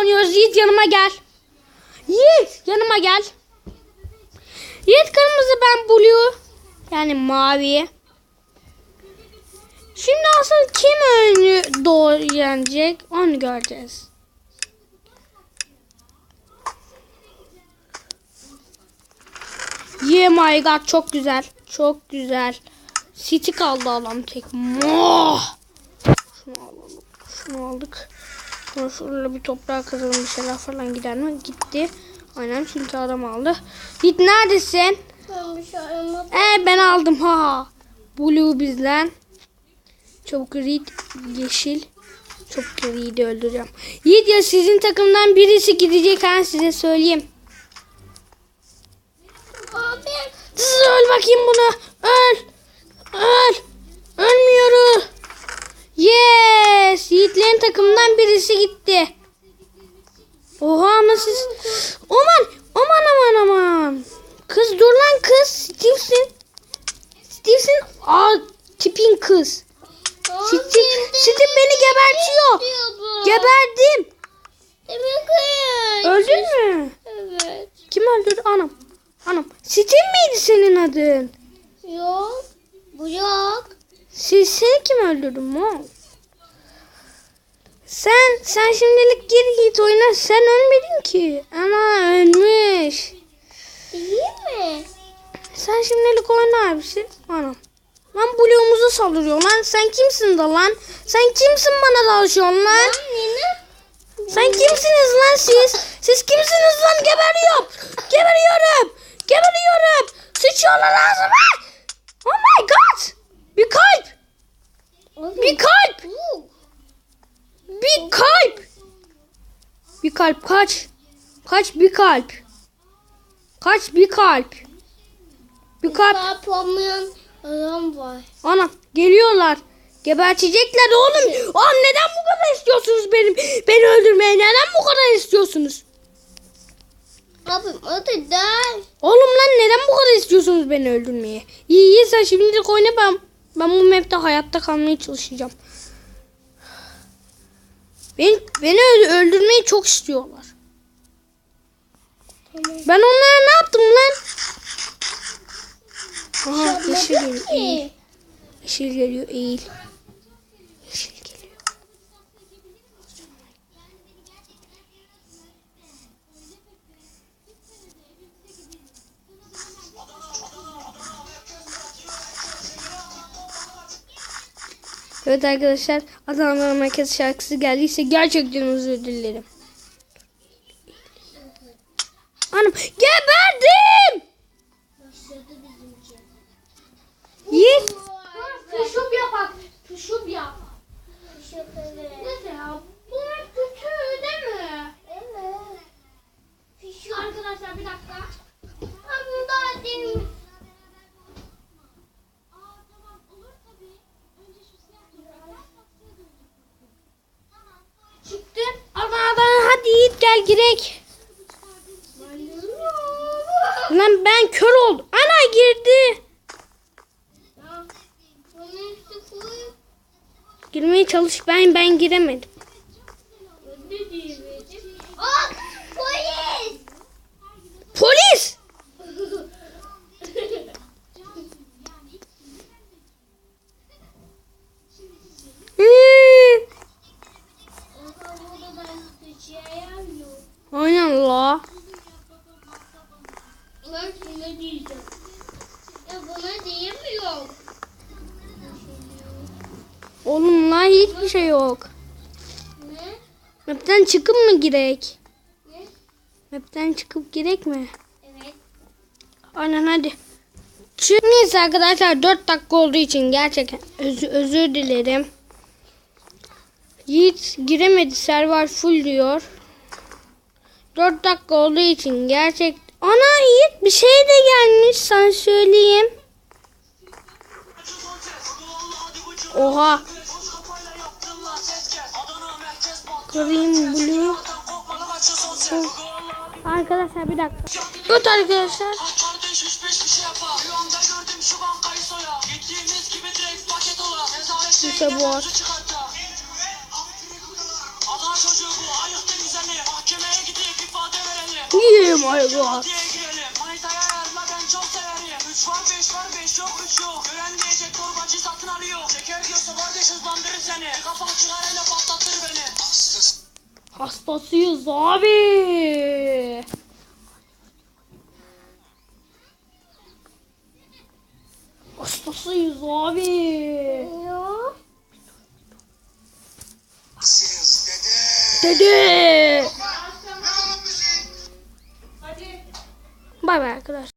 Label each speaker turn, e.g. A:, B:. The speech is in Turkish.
A: oynuyoruz. Yiğit yanıma gel. Yiğit yanıma gel. Yiğit kırmızı ben blue. Yani mavi. Şimdi asıl kim önü doğru yenecek onu göreceğiz. Yeah my god çok güzel. Çok güzel. City kaldı alan tek. Moh! Şunu alalım. Şunu aldık. Sonra şurada bir toprağa kazalım bir şeyler falan gider mi? Gitti. Aynen çünkü adam aldı. Git neredesin?
B: Ben bir şey anlamadım.
A: Ee ben aldım ha. Blue bizden. Çabuk Reed yeşil. Çabuk Reed'i öldüreceğim. Yiğit ya sizin takımdan birisi gidecek ha size söyleyeyim.
B: Abi.
A: Siz öl bakayım bunu. Öl. Öl. Ölmüyoruz. Yes. Yiğitlerin takımından birisi gitti. Oha siz... Aman. Aman aman aman. Kız dur lan kız. Steve'sin. Steve'sin. Aa tipin kız. Steve, Steve beni gebertiyor. Geberdim. Öldün mü?
B: Evet.
A: Kim öldürdü? Anam. Anam. Steve miydi senin adın?
B: Yok. Bu yok.
A: Siz seni kim öldürdü mu? Sen sen şimdilik gir git oyna. Sen ölmedin ki. Ama ölmüş.
B: İyi mi?
A: Sen şimdilik oyna abisi. Anam. Lan bloğumuzu saldırıyor lan. Sen kimsin da lan? Sen kimsin bana dalışıyorsun lan?
B: Ben yine.
A: Sen kimsiniz lan siz? Siz kimsiniz lan? Geberiyorum. Geberiyorum. Geberiyorum. Sıçıyorlar ağzıma. Oh my god. Bir kalp. Bir kalp.
B: Bu.
A: Bir kalp. Bir kalp kaç? Kaç bir kalp? Kaç bir kalp? Bir kalp.
B: Kalp olmayan adam var.
A: Ana geliyorlar. Gebertecekler oğlum. Aa, neden bu kadar istiyorsunuz benim beni öldürmeye? Neden bu kadar istiyorsunuz?
B: Abi hadi der.
A: Oğlum lan neden bu kadar istiyorsunuz beni öldürmeye? İyi iyi sen şimdilik oyna ben, ben bu map'te hayatta kalmaya çalışacağım. Beni, beni öl- öldürmeyi çok istiyorlar. Ben onlara ne yaptım lan? Aha yeşil geliyor. Eğil.
B: Ki.
A: Yeşil geliyor eğil. Evet arkadaşlar Adanalı Merkez şarkısı geldiyse gerçekten özür dilerim. Anam geberdim. Yiğit. Tuşup yapak. Tuşup yap.
B: Teşekkür ederim.
A: Neyse ya. Bunlar kötü değil mi?
B: Evet. Şu
A: Arkadaşlar bir dakika.
B: an daha demin.
A: Çıktı. Adana'dan hadi Yiğit gel girek. Lan ben kör oldum. Ana girdi. Girmeye çalış ben ben giremedim.
B: Aa, polis.
A: Polis. Aynen la.
B: Ben şuna diyeceğim. Ya buna diyemiyorum.
A: Oğlum la hiçbir şey yok.
B: Ne?
A: Map'ten çıkıp mı girek?
B: Ne?
A: Map'ten çıkıp girek mi?
B: Evet.
A: Aynen hadi. Çünkü neyse arkadaşlar 4 dakika olduğu için gerçekten özür, özür dilerim. Yiğit giremedi server full diyor. 4 dakika olduğu için gerçek... Ana Yiğit bir şey de gelmiş sana söyleyeyim. Oha. Green Blue. Arkadaşlar bir dakika. Evet arkadaşlar.
C: Kardeş üç Oh my god. Hastasıyız abi. Hastasıyız abi.
A: Dede.
C: Dede. Bay bay arkadaşlar.